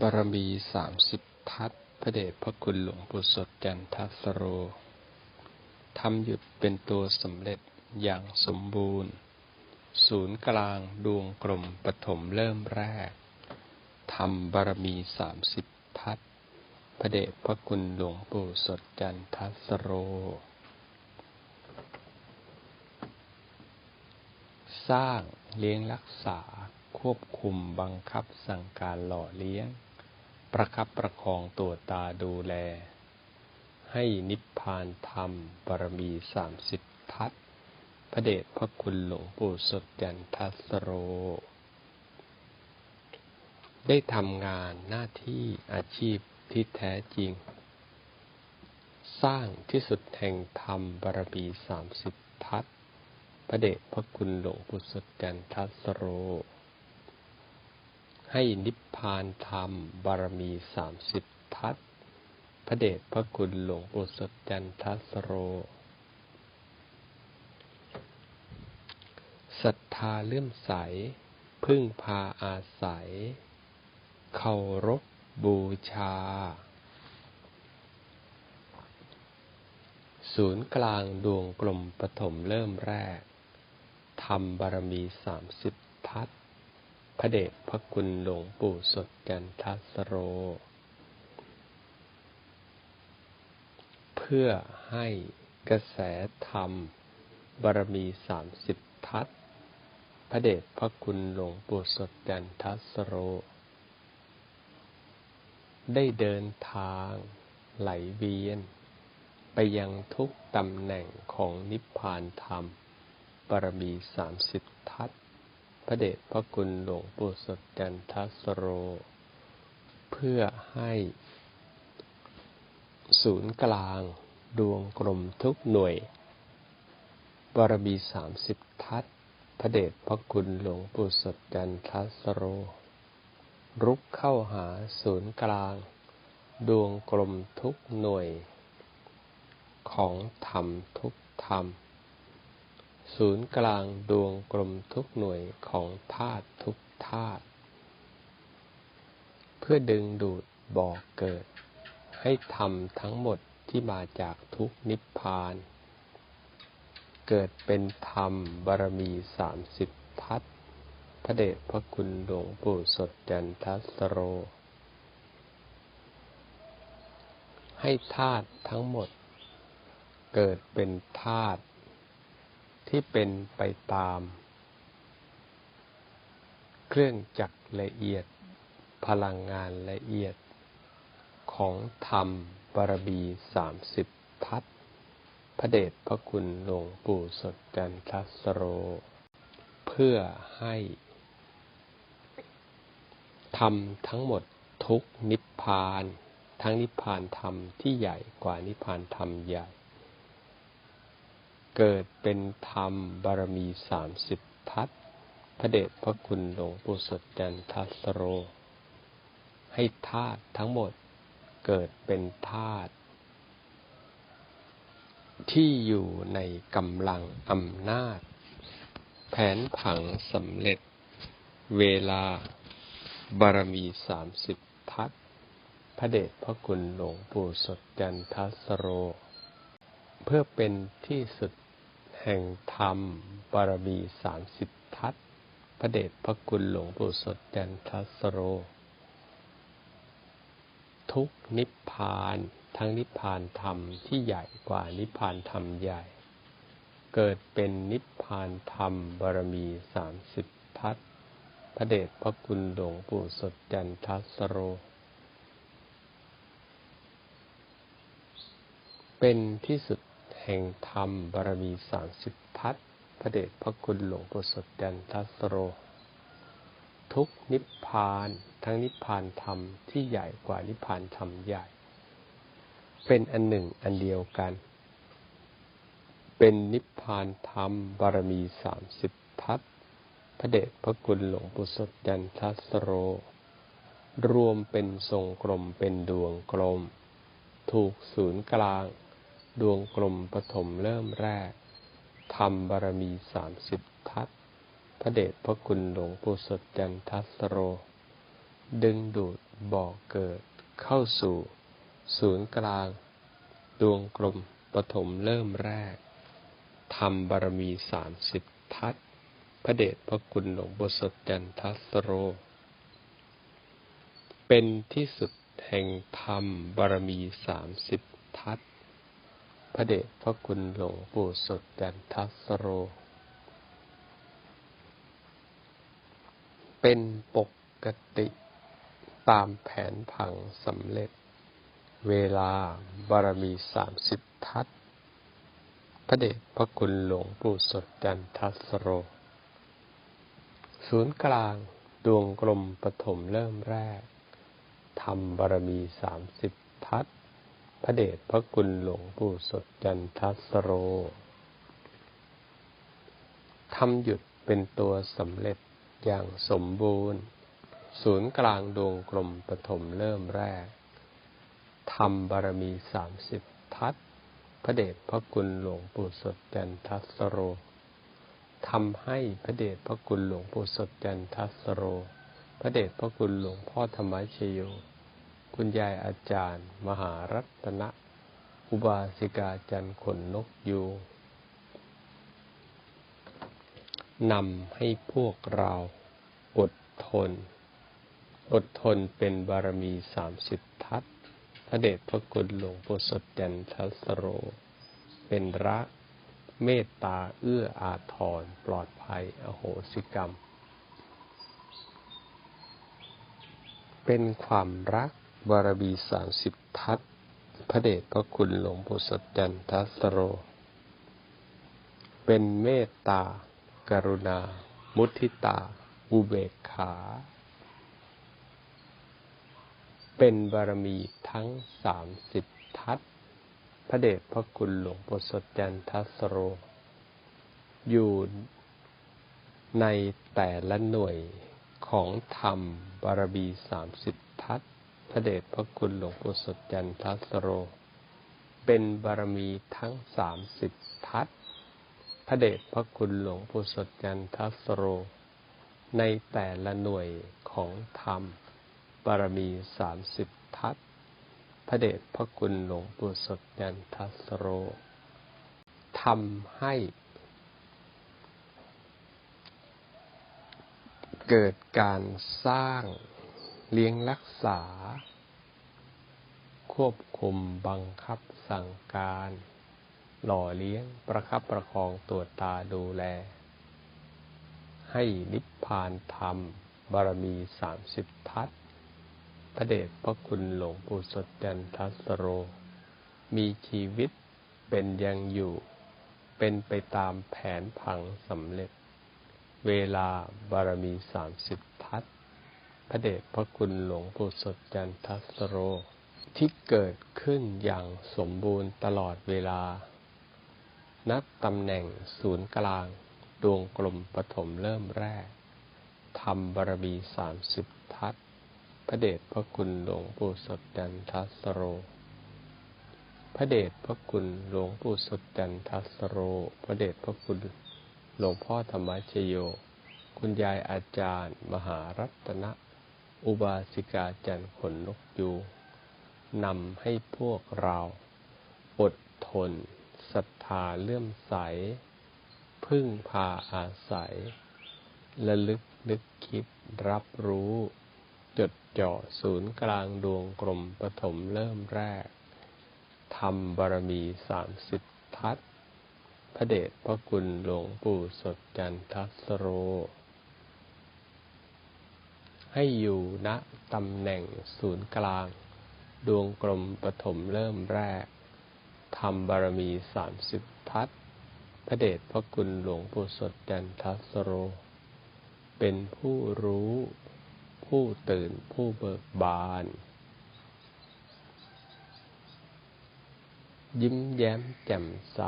บารมีสามสิบทัศพระเดชพระคุณหลวงปู่สดจันทัสโรทำหยุดเป็นตัวสำเร็จอย่างสมบูรณ์ ศูนย์กลางดวงกลมปฐมเริ่มแรกทำบารมีสามสิบทัศพระเดชพระคุณหลวงปู่สดจันทัสโร สร้างเลี้ยงรักษา ควบคุมบังคับสั่งการหล่อเลี้ยง ประคับประคองตัวตาดูแล ให้นิพพานธรรมบารมีสามสิบทัศพระเดชพระคุณหลวงปู่สดจันทัสโร ได้ทำงานหน้าที่อาชีพที่แท้จริง สร้างที่สุดแห่งธรรมบารมีสามสิบทัศพระเดชพระคุณหลวงปู่สดจันทัสโร ให้นิพพานธรรม บารมีสามสิบทัศพระเดชพระคุณหลวงปู่สดจันทัสโรศรัทธาเลื่อมใส พึ่งพาอาศัย เคารพบูชา ศูนย์กลางดวงกลมปฐมเริ่มแรกทำบารมีสามสิบทัศ พระเดชพระคุณหลวงปู่สดจันทัสโร เพื่อให้กระแสธรรม บารมีสามสิบทัศพระเดชพระคุณหลวงปู่สดจันทัสโร ได้เดินทางไหลเวียน ไปยังทุกตำแหน่งของนิพพานธรรม บารมีสามสิบทัศ พระเดชพระคุณหลวงปู่สดจันทัสโร เพื่อให้ศูนย์กลางดวงกลมทุกหน่วย บารมีสามสิบทัศพระเดชพระคุณหลวงปู่สดจันทัสโร รุกเข้าหาศูนย์กลาง ดวงกลมทุกหน่วย ของธรรมทุกธรรม ศูนย์กลางดวงกลมทุกหน่วยของธาตุทุกธาตุเพื่อดึงดูดบอกเกิด ให้ทำทั้งหมดที่มาจากทุกนิพพาน เกิดเป็นธรรมบารมีสามสิบทัศพระเดชพระคุณหลวงปู่สดจันทัสโร ให้ธาตุทั้งหมด เกิดเป็นธาตุ ที่เป็นไปตาม เครื่องจักรละเอียด พลังงานละเอียด ของธรรมบารมีสามสิบทัศพระเดชพระคุณหลวงปู่สดจันทัสโร เพื่อให้ธรรมทั้งหมดทุกนิพพาน ทั้งนิพพานธรรมที่ใหญ่กว่านิพพานธรรมใหญ่ เกิดเป็นธรรมบารมีสามสิบทัศพระเดชพระคุณหลวงปู่สดจันทัสโร ให้ธาตุทั้งหมดเกิดเป็นธาตุที่อยู่ในกำลังอำนาจ แผนผังสำเร็จ เวลาบารมีสามสิบทัศพระเดชพระคุณหลวงปู่สดจันทัสโร เพื่อเป็นที่สุด แห่งธรรมบารมีสามสิบทัศพระเดชพระคุณหลวงปู่สดจันทัสโร ทุกนิพพานทั้งนิพพานธรรมที่ใหญ่กว่านิพพานธรรมใหญ่ เกิดเป็นนิพพานธรรมบารมีสามสิบทัศพระเดชพระคุณหลวงปู่สดจันทัสโร เป็นที่สุด แห่งธรรมบารมีสามสิบทัศพระเดชพระคุณหลวงปู่สดจันทัสโร ทุกนิพพานทั้งนิพพานธรรมที่ใหญ่กว่านิพพานธรรมใหญ่ เป็นอันหนึ่งอันเดียวกัน เป็นนิพพานธรรมบารมีสามสิบทัศพระเดชพระคุณหลวงปู่สดจันทัสโร รวมเป็นทรงกลมเป็นดวงกลม ถูกศูนย์กลาง ดวงกลมปฐมเริ่มแรกทำบารมีสามสิบทัศพระเดชพระคุณหลวงปู่สดจันทัสโร ดึงดูดบ่อเกิดเข้าสู่ ศูนย์กลาง ดวงกลมปฐมเริ่มแรกทำบารมีสามสิบทัศพระเดชพระคุณหลวงบสดจันทัสโร เป็นที่สุดแห่งธรรมบารมีสามสิบทัศ พระเดชพระคุณหลวงปู่สดจันทัสโร เป็นปกติตามแผนผังสำเร็จ เวลาบารมีสามสิบทัศพระเดชพระคุณหลวงปู่สดจันทัสโร ศูนย์กลางดวงกลมปฐมเริ่มแรกทำบารมีสามสิบทัศ พระเดชพระคุณหลวงปู่สดจันทัสโรทำหยุดเป็นตัวสำเร็จอย่างสมบูรณ์ ศูนย์กลางดวงกลมปฐมเริ่มแรกทำบารมีสามสิบทัศพระเดชพระคุณหลวงปู่สดจันทัสโรทำให้พระเดชพระคุณหลวงปู่สดจันทัสโร พระเดชพระคุณหลวงพ่อธรรมชโย คุณยายอาจารย์ มหารัตนะ อุบาสิกาจันขนนกยูนำให้พวกเราอดทน อดทนเป็นบารมีสามสิบทัศพระเดชพระคุณหลวงปู่สดจันทัสโร เป็นรักเมตตาเอื้ออาทรปลอดภัยอโหสิกรรม เป็นความรัก บารมีสามสิบทัศพระเดชพระคุณหลวงปู่สดจันทัสโร เป็นเมตตากรุณา มุทิตา อุเบกขา เป็นบารมีทั้งสามสิบทัศพระเดชพระคุณหลวงปู่สดจันทัสโร อยู่ในแต่ละหน่วยของธรรมบารมีสามสิบทัศ พระเดชพระคุณหลวงปู่สดจันทัสโร เป็นบารมีทั้งสามสิบทัศพระเดชพระคุณหลวงปู่สดจันทัสโร ในแต่ละหน่วยของธรรม บารมีสามสิบทัศพระเดชพระคุณหลวงปู่สดยันทัสโรทำให้ เกิดการสร้าง เลี้ยงรักษา ควบคุมบังคับสั่งการ หล่อเลี้ยงประคับประคองตัวจตาดูแล ให้นิพพานธรรม บารมีสามสิบทัศพระเดชพระคุณหลวงปู่สดจันทัสโร มีชีวิตเป็นยังอยู่ เป็นไปตามแผนผังสำเร็จ เวลาบารมีสามสิบทัศ พระเดชพระคุณหลวงปู่สดจันทัสโร ที่เกิดขึ้นอย่างสมบูรณ์ตลอดเวลา นับตำแหน่งศูนย์กลาง ดวงกลมปฐมเริ่มแรกทำบารมีสามสิบทัศพระเดชพระคุณหลวงปู่สดจันทัสโร พระเดชพระคุณหลวงปู่สดจันทัสโร พระเดชพระคุณหลวงพ่อธรรมชโย คุณยายอาจารย์ มหารัตนะ อุบาสิกาจันขนนกยูนำให้พวกเราอดทนศรัทธาเลื่อมใส พึ่งพาอาศัยระลึกนึกคิดรับรู้ จดจ่อศูนย์กลางดวงกลมปฐมเริ่มแรกทำบารมีสามสิบทัศพระเดชพระคุณหลวงปู่สดจันทัสโร ให้อยู่ณตำแหน่งศูนย์กลาง ดวงกลมปฐมเริ่มแรกทำบารมีสามสิบทัศพระเดชพระคุณหลวงปู่สดจันทัสโร เป็นผู้รู้ ผู้ตื่นผู้เบิกบาน ยิ้มแย้มแจ่มใส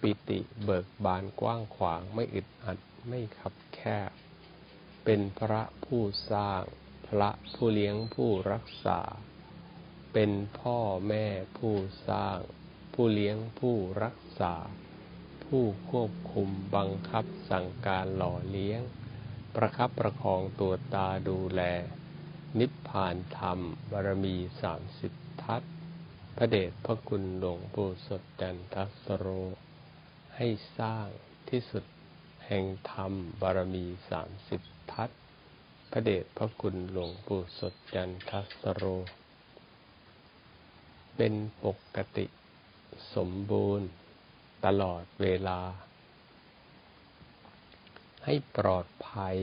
ปิติเบิกบานกว้างขวางไม่อึดอัดไม่ขับแคบ เป็นพระผู้สร้าง พระผู้เลี้ยงผู้รักษา เป็นพ่อแม่ผู้สร้าง ผู้เลี้ยงผู้รักษา ผู้ควบคุมบังคับสั่งการหล่อเลี้ยง ประคับประคองตัวตาดูแล นิพพานธรรมบารมีสามสิบทัศพระเดชพระคุณหลวงปู่สดจันทัสโร ให้สร้างที่สุดแห่งธรรมบารมีสามสิบ ทัศน์พระเดชพระคุณหลวงปู่สดจันทัสโร เป็นปกติสมบูรณ์ตลอดเวลา ให้ปลอดภัย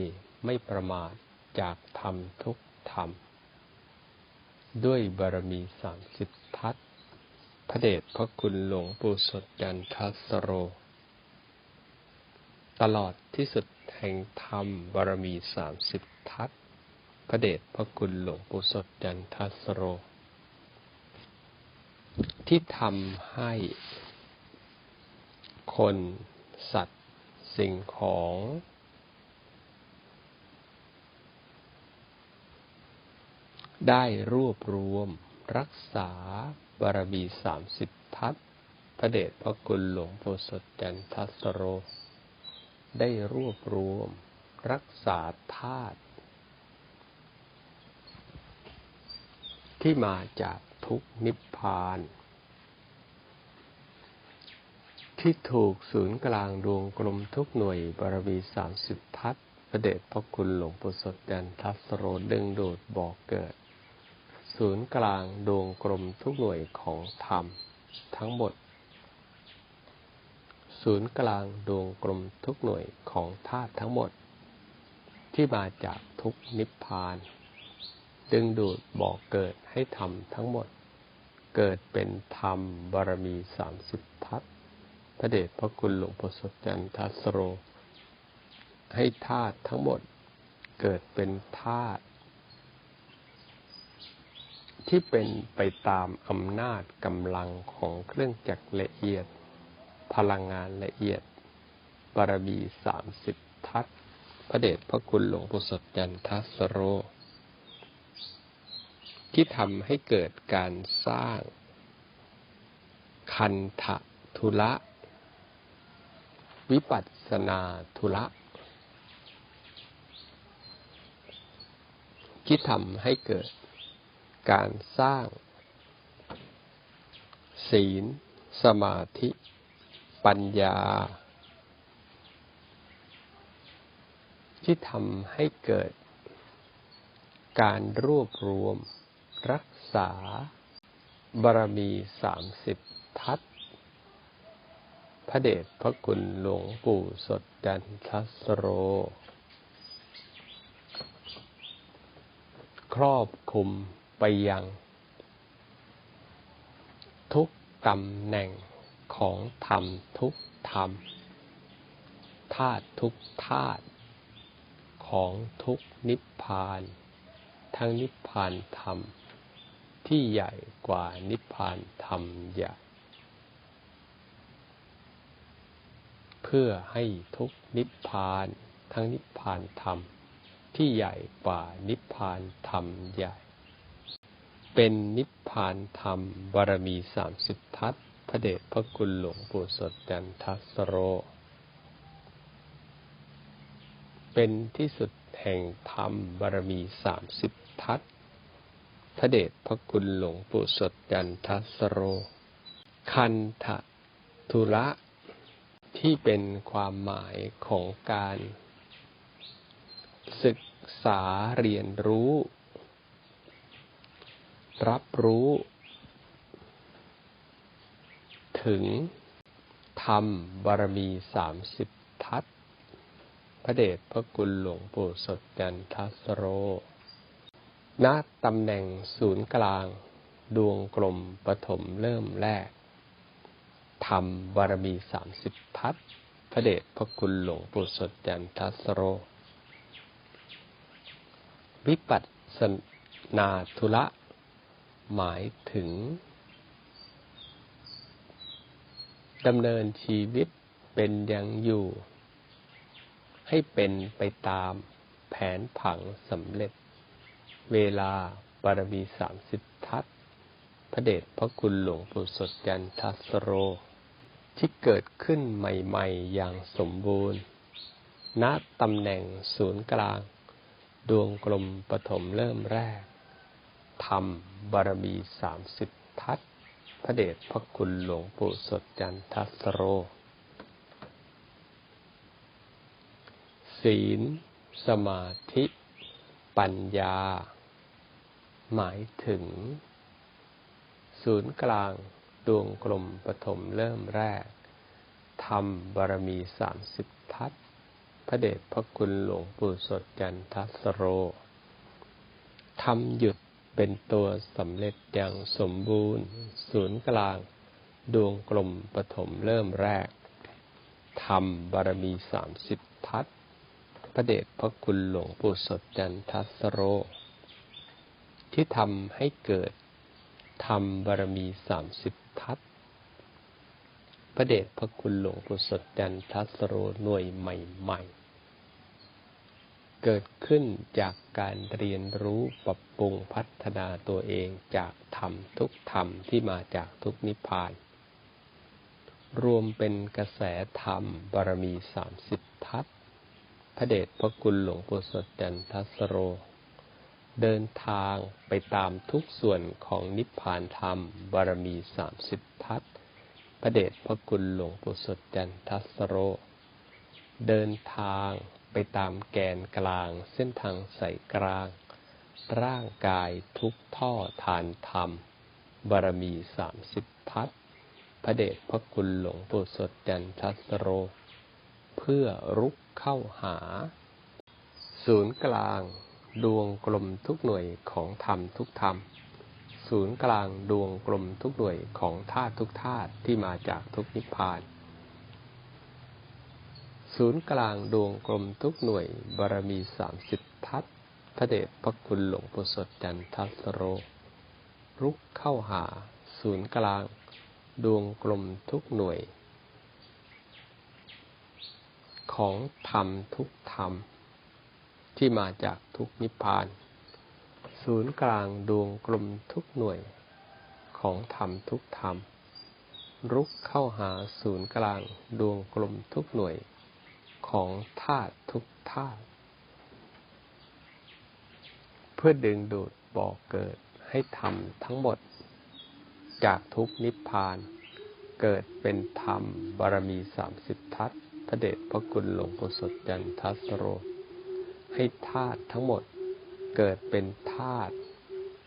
ไม่ประมาทจากธรรมทุกธรรม ด้วยบารมีสามสิบทัศพระเดชพระคุณหลวงปู่สดจันทัสโร ตลอดที่สุด แห่งธรรมบารมีสามสิบทัศพระเดชพระคุณหลวงปู่สดจันทัสโร ที่ทำให้ คนสัตว์สิ่งของ ได้รวบรวมรักษาบารมีสามสิบทัศพระเดชพระคุณหลวงปู่สดจันทัสโร ได้รวบรวม รักษาธาตุที่มาจากทุกนิพพาน ที่ถูกศูนย์กลางดวงกลมทุกหน่วยบารมีสามสิบทัศน์พระเดชพระคุณหลวงปู่สดจันทัสโรดึงดูดบอกเกิด ศูนย์กลางดวงกลมทุกหน่วยของธรรม ทั้งหมด ศูนย์กลางดวงกลมทุกหน่วยของธาตุทั้งหมด ที่มาจากทุกนิพพาน ดึงดูดบอกเกิดให้ธรรมทั้งหมด เกิดเป็นธรรมบารมีสามสิบทัศพระเดชพระคุณหลวงปู่สดจันทัสโร ให้ธาตุทั้งหมด เกิดเป็นธาตุที่เป็นไปตามอำนาจกำลังของเครื่องจักรละเอียด พลังงานละเอียดบารมีสามสิบทัศพระเดชพระคุณหลวงปู่สดจันทัสโร ที่ทำให้เกิดการสร้าง คันทะทุละ วิปัสสนาทุละ ที่ทำให้เกิดการสร้าง ศีล สมาธิ ปัญญา ที่ทำให้เกิด การรวบรวม รักษา บารมีสามสิบทัศพระเดชพระคุณหลวงปู่สดจันทัสโร ครอบคุมไปยัง ทุกตำแหน่ง ของธรรมทุกธรรมธาตุทุกธาตุของทุกนิพพาน ทั้งนิพพานธรรม ที่ใหญ่กว่านิพพานธรรมใหญ่เพื่อให้ทุกนิพพานทั้งนิพพานธรรม ที่ใหญ่กว่านิพพานธรรมใหญ่ เป็นนิพพานธรรมบารมีสามสิบทัศ พระเดชพระคุณหลวงปู่สดจันทัสโร เป็นที่สุดแห่งธรรมบารมีสามสิบทัศพระเดชพระคุณหลวงปู่สดจันทัสโร คันทะทุระที่เป็นความหมายของการ ศึกษาเรียนรู้ รับรู้ ถึงธรรมบารมีสามสิบทัศพระเดชพระคุณหลวงปู่สดจันทัสโรณตำแหน่งศูนย์กลาง ดวงกลมปฐมเริ่มแรกธรรมบารมีสามสิบทัศพระเดชพระคุณหลวงปู่สดจันทัสโร วิปัสสนาธุระหมายถึง ดำเนินชีวิตเป็นอยังอยู่ ให้เป็นไปตามแผนผังสำเร็จ เวลาบารมีสามสิบทัศพระเดชพระคุณหลวงปู่สดจันทัสโร ที่เกิดขึ้นใหม่ๆอย่างสมบูรณ์ ณตำแหน่งศูนย์กลาง ดวงกลมปฐมเริ่มแรกทำบารมีสามสิบทัศ พระเดชพระคุณหลวงปู่สดจันทัสโร ศีล สมาธิ ปัญญา หมายถึง ศูนย์กลางดวงกลมปฐมเริ่มแรกทำบารมีสามสิบทัศพระเดชพระคุณหลวงปู่สดจันทัสโรทำหยุด เป็นตัวสำเร็จอย่างสมบูรณ์ ศูนย์กลาง ดวงกลมปฐมเริ่มแรกทำบารมีสามสิบทัศพระเดชพระคุณหลวงปู่สดจันทัสโร ที่ทำให้เกิดทำบารมีสามสิบทัศพระเดชพระคุณหลวงปู่สดจันทัสโรหน่วยใหม่ ๆ เกิดขึ้นจากการเรียนรู้ปรับปรุงพัฒนาตัวเองจากธรรมทุกธรรมที่มาจากทุกนิพพาน รวมเป็นกระแสธรรมบารมีสามสิบทัศพระเดชพระคุณหลวงปู่สดจันทัสโร เดินทางไปตามทุกส่วนของนิพพานธรรมบารมีสามสิบทัศพระเดชพระคุณหลวงปู่สดจันทัสโร เดินทาง ไปตามแกนกลางเส้นทางสายกลาง ร่างกายทุกท่อทานธรรม บารมีสามสิบทัศพระเดชพระคุณหลวงปู่สดจันทัสโร เพื่อรุกเข้าหา ศูนย์กลางดวงกลมทุกหน่วยของธรรมทุกธรรม ศูนย์กลางดวงกลมทุกหน่วยของธาตุทุกธาตุที่มาจากทุกนิพพาน ศูนย์กลางดวงกลมทุกหน่วยบารมีสามสิบทัศพระเดชพระคุณหลวงปู่สดจันทัสโร รุกเข้าหา ศูนย์กลาง ดวงกลมทุกหน่วย ของธรรมทุกธรรม ที่มาจากทุกนิพพาน ศูนย์กลางดวงกลมทุกหน่วย ของธรรมทุกธรรมรุกเข้าหาศูนย์กลางดวงกลมทุกหน่วย ของธาตุทุกธาตุเพื่อดึงดูดบ่อเกิดให้ธรรมทั้งหมด จากทุกนิพพาน เกิดเป็นธรรมบารมีสามสิบทัศพระเดชพระคุณหลวงปู่สดจันทัสโร ให้ธาตุทั้งหมด เกิดเป็นธาตุ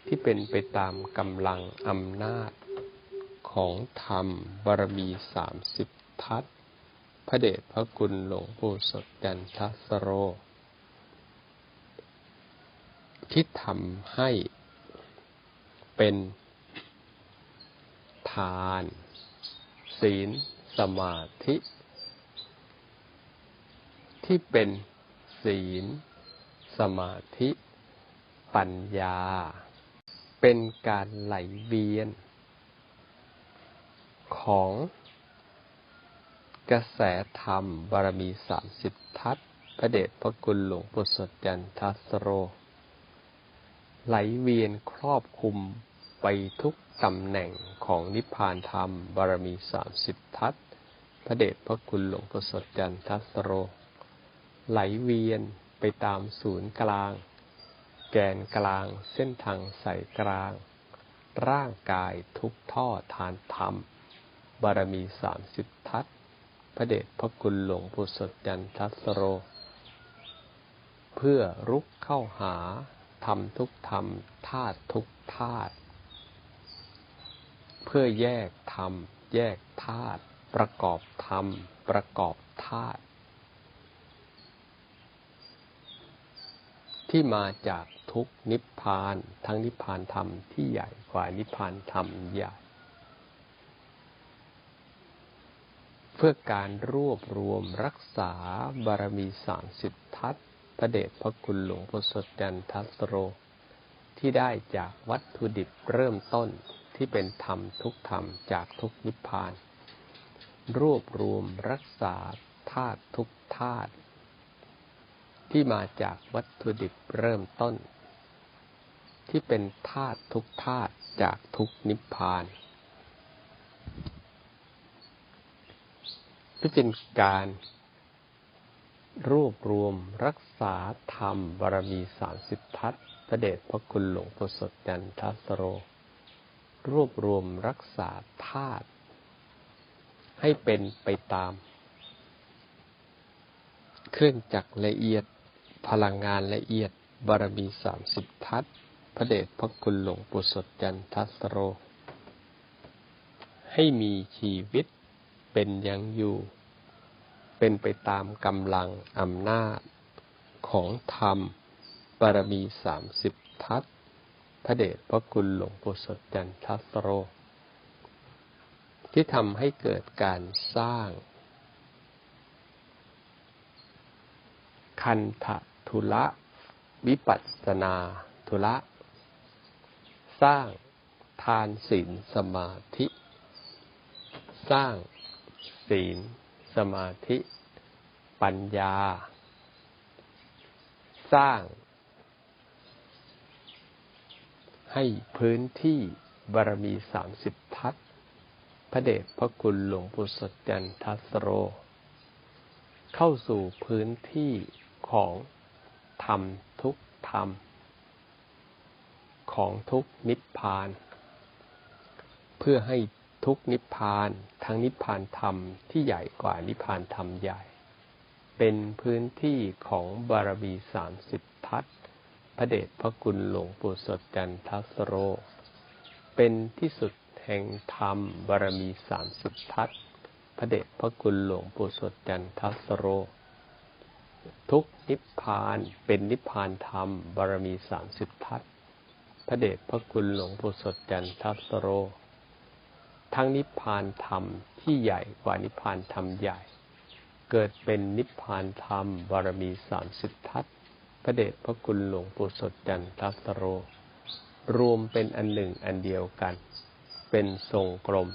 ที่เป็นไปตามกำลังอำนาจ ของธรรมบารมีสามสิบทัศ พระเดชพระคุณหลวงปู่สดจันทัสโร ที่ทำให้เป็นทาน ศีล สมาธิ ที่เป็นศีล สมาธิ ปัญญา เป็นการไหลเวียน ของ กระแสธรรม บารมีสามสิบทัศพระเดชพระคุณหลวงปู่สดจันทัสโร ไหลเวียนครอบคุมไปทุกตำแหน่งของนิพพานธรรม บารมีสามสิบทัศพระเดชพระคุณหลวงปู่สดจันทัสโร ไหลเวียนไปตามศูนย์กลาง แกนกลางเส้นทางสายกลาง ร่างกายทุกท่อทานธรรม บารมีสามสิบทัศ ระเดชพระคุณหลวงปู่สดจันทัสโร เพื่อรุกเข้าหาธรรมทุกธรรมธาตุทุกธาตุเพื่อแยกธรรม แยกธาตุประกอบธรรม ประกอบธาตุที่มาจากทุกนิพพาน ทั้งนิพพานธรรมที่ใหญ่กว่านิพพานธรรมใหญ่ เพื่อการรวบรวมรักษาบารมีสามสิบทัศพระเดชพระคุณหลวงพ่อสดจันทัสโร ที่ได้จากวัตถุดิบเริ่มต้นที่เป็นธรรมทุกธรรมจากทุกนิพพาน รวบรวมรักษาธาตุทุกธาตุที่มาจากวัตถุดิบเริ่มต้น ที่เป็นธาตุทุกธาตุจากทุกนิพพาน ที่เป็นการ รวบรวมรักษาธรรมบารมีสามสิบทัศพระเดชพระคุณหลวงปู่สดจันทัสโร รวบรวมรักษาธาตุให้เป็นไปตาม เครื่องจักรละเอียด พลังงานละเอียด บารมีสามสิบทัศพระเดชพระคุณหลวงปู่สดจันทัสโร ให้มีชีวิต เป็นยังอยู่ เป็นไปตามกำลังอำนาจของธรรมบารมีสามสิบทัศพระเดชพระคุณหลวงปู่สดจันทัสโร ที่ทำให้เกิดการสร้าง คันทะทุละวิปัสสนาทุละ สร้างทานศีลสมาธิ สร้าง ศีล สมาธิ ปัญญา สร้าง ให้พื้นที่บารมีสามสิบทัศพระเดชพระคุณหลวงปู่สดจันทัสโร เข้าสู่พื้นที่ของธรรมทุกธรรม ของทุกนิพพาน เพื่อให้ ทุกนิพพานทั้งนิพพานธรรมที่ใหญ่กว่านิพพานธรรมใหญ่ เป็นพื้นที่ของบารมีสามสิบทัศพระเดชพระคุณหลวงปู่สดจันทัสโร เป็นที่สุดแห่งธรรมบารมีสามสิบทัศพระเดชพระคุณหลวงปู่สดจันทัสโร ทุกนิพพานเป็นนิพพานธรรมบารมีสามสิบทัศพระเดชพระคุณหลวงปู่สดจันทัสโร ทั้งนิพพานธรรมที่ใหญ่กว่านิพพานธรรมใหญ่ เกิดเป็นนิพพานธรรมบารมีสามสิบทัศพระเดชพระคุณหลวงปู่สดจันทัสโร รวมเป็นอันหนึ่งอันเดียวกัน เป็นทรงกลม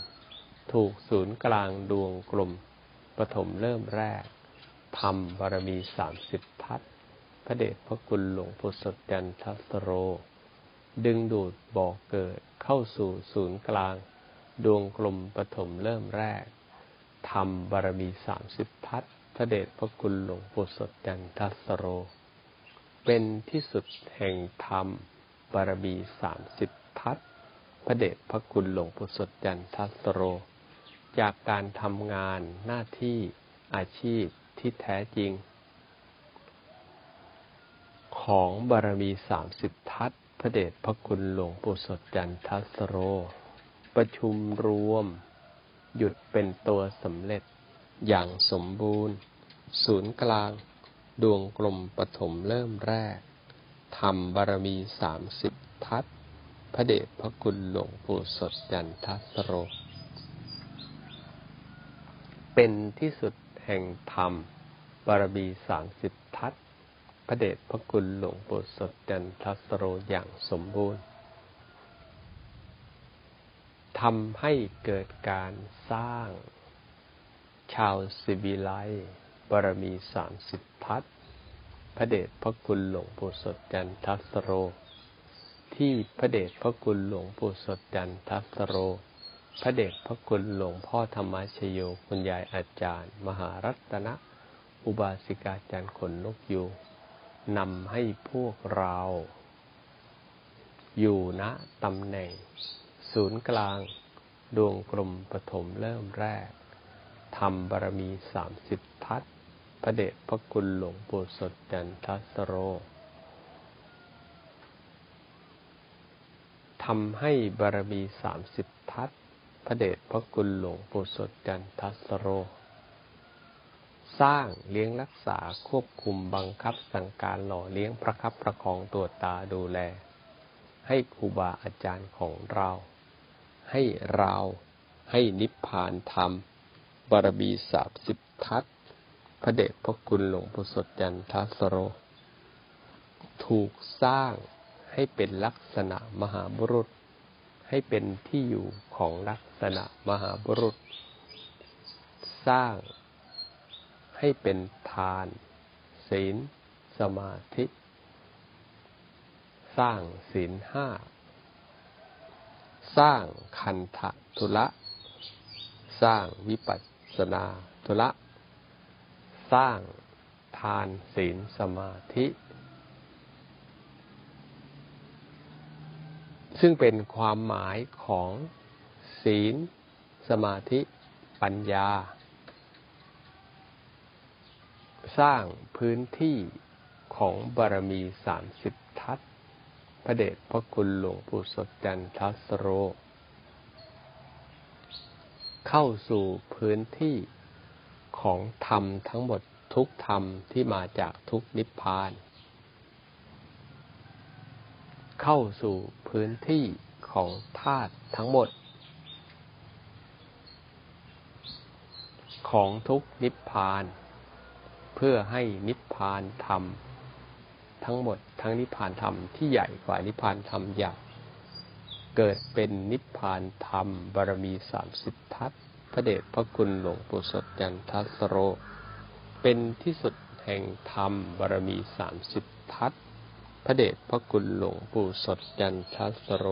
ถูกศูนย์กลางดวงกลมปฐมเริ่มแรกธรรมบารมีสามสิบทัศพระเดชพระคุณหลวงปู่สดจันทัสโร ดึงดูดบ่อกเกิดเข้าสู่ศูนย์กลาง ดวงกลมปฐมเริ่มแรกธรรมบารมีสามสิบทัศพระเดชพระคุณหลวงปู่สดจันทัสโร เป็นที่สุดแห่งธรรมบารมีสามสิบทัศพระเดชพระคุณหลวงปู่สดจันทัสโร จากการทำงานหน้าที่อาชีพที่แท้จริง ของบารมีสามสิบทัศพระเดชพระคุณหลวงปู่สดจันทัสโร ประชุมรวม หยุดเป็นตัวสำเร็จ อย่างสมบูรณ์ ศูนย์กลาง ดวงกลมปฐมเริ่มแรกทำบารมีสามสิบทัศพระเดชพระคุณหลวงปู่สดจันทัสโร เป็นที่สุดแห่งธรรม บารมีสามสิบทัศพระเดชพระคุณหลวงปู่สดจันทัสโรอย่างสมบูรณ์ ทำให้เกิดการสร้าง ชาวสิบิไลบารมีสามสิบทัศพระเดชพระคุณหลวงปู่สดจันทัสโร ที่พระเดชพระคุณหลวงปู่สดจันทัสโร พระเดชพระคุณหลวงพ่อธรรมชโยคุณยายอาจารย์ มหารัตนะ อุบาสิกาจารย์ขนนกยูนำให้พวกเรา อยู่ณตำแหน่ง ศูนย์กลาง ดวงกลมปฐมเริ่มแรกทำบารมีสามสิบทัศพระเดชพระคุณหลวงปู่สดจันทัสโรทำให้บารมีสามสิบทัศพระเดชพระคุณหลวงปู่สดจันทัสโร สร้างเลี้ยงรักษาควบคุมบังคับสั่งการหล่อเลี้ยงประคับประคองตัวตาดูแล ให้ครูบาอาจารย์ของเรา ให้เรา ให้นิพพานธรรม บารมีสามสิบทัศพระเดชพระคุณหลวงปู่สดจันทัสโร ถูกสร้างให้เป็นลักษณะมหาบุรุษ ให้เป็นที่อยู่ของลักษณะมหาบุรุษ สร้างให้เป็นทาน ศีล สมาธิ สร้างศีลห้า สร้างคันทะทุละ สร้างวิปัสสนาทุละ สร้างธานศีลสมาธิ ซึ่งเป็นความหมายของศีล สมาธิ ปัญญา สร้างพื้นที่ของบารมีสามสิบทัศ พระเดชพระคุณหลวงปู่สดจันทัสโร เข้าสู่พื้นที่ของธรรมทั้งหมดทุกธรรมที่มาจากทุกนิพพาน เข้าสู่พื้นที่ของธาตุทั้งหมด ของทุกนิพพาน เพื่อให้นิพพานธรรม ทั้งหมดทั้งนิพพานธรรมที่ใหญ่กว่านิพพานธรรมใหญ่เกิดเป็นนิพพานธรรมบารมีสามสิบทัศพระเดชพระคุณหลวงปู่สดยันทัสโร เป็นที่สุดแห่งธรรมบารมีสามสิบทัศพระเดชพระคุณหลวงปู่สดยันทัสโร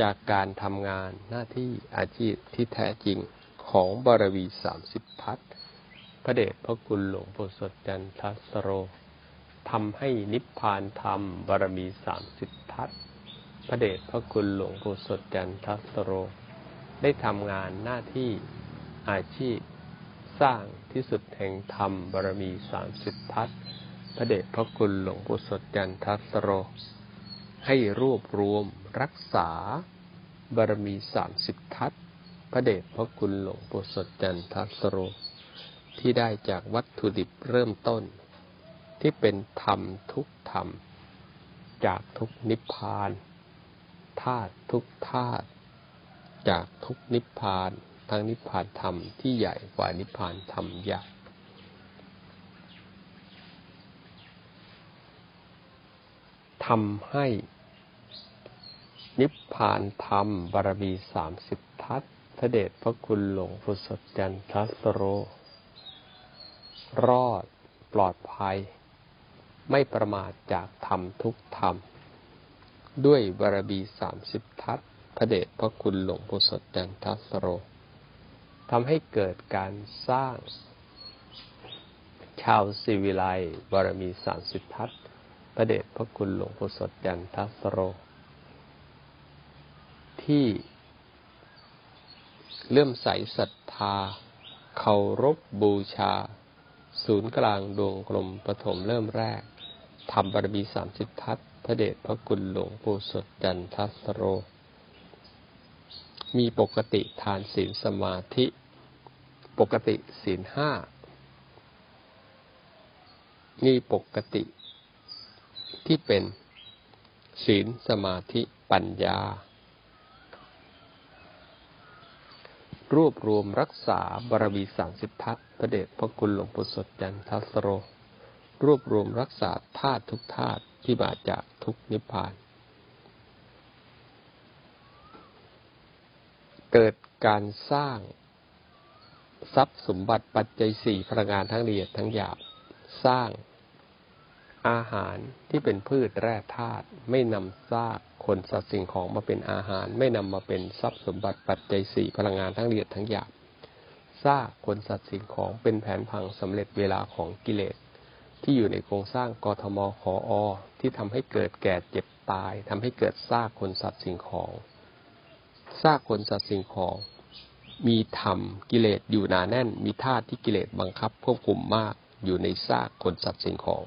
จากการทำงานหน้าที่อาชีพที่แท้จริงของบารมีสามสิบทัศ พระเดชพระคุณหลวงปู่สดยันทัสโรทำให้นิพพานธรรมบารมีสามสิบทัศพระเดชพระคุณหลวงปู่สดจันทัสโร ได้ทำงานหน้าที่อาชีพสร้างที่สุดแห่งธรรมบารมีสามสิบทัศพระเดชพระคุณหลวงปู่สดจันทัสโร ให้รวบรวมรักษาบารมีสามสิบทัศพระเดชพระคุณหลวงปู่สดจันทัสโร ที่ได้จากวัตถุดิบเริ่มต้น ที่เป็นธรรมทุกธรรม จากทุกนิพพานธาตุทุกธาตุจากทุกนิพพานทั้งนิพพานธรรมที่ใหญ่กว่านิพพานธรรมใหญ่ทำให้นิพพานธรรมบารมีสามสิบทัศเดชพระคุณหลวงพุทธจันทัสโร รอด ปลอดภัย ไม่ประมาทจากธรรมทุกธรรม ด้วยบารมีสามสิบทัศพระเดชพระคุณหลวงปู่สดจันทัสโรทำให้เกิดการสร้าง ชาวสิวิไลบารมีสามสิบทัศพระเดชพระคุณหลวงปู่สดจันทัสโร ที่เลื่อมใสศรัทธาเคารพบูชา ศูนย์กลางดวงกลมปฐมเริ่มแรกทำบารมีสามสิบทัศพระเดชพระคุณหลวงปู่สดจันทัสโร มีปกติทานศีลสมาธิ ปกติศีลห้ามีปกติที่เป็นศีลสมาธิปัญญา รวบรวมรักษาบารมีสามสิบทัศพระเดชพระคุณหลวงปู่สดจันทัสโร รวบรวมรักษาธาตุทุกธาตุที่มาจากทุกนิพพาน เกิดการสร้าง ทรัพย์สมบัติปัจจัยสี่พลังงานทั้งละเอียดทั้งหยาบสร้างอาหารที่เป็นพืชแร่ธาตุไม่นำซาก คนสัตว์สิ่งของมาเป็นอาหาร ไม่นำมาเป็นทรัพย์สมบัติปัจจัยสี่พลังงานทั้งละเอียดทั้งหยาบซากคนสัตว์สิ่งของเป็นแผนผังสำเร็จเวลาของกิเลส ที่อยู่ในโครงสร้างกทมขออ ที่ทำให้เกิดแก่เจ็บตายทำให้เกิดซากคนสัตว์สิ่งของซากคนสัตว์สิ่งของ มีธรรมกิเลสอยู่หนาแน่น มีธาตุที่กิเลสบังคับควบคุมมากอยู่ในซากคนสัตว์สิ่งของ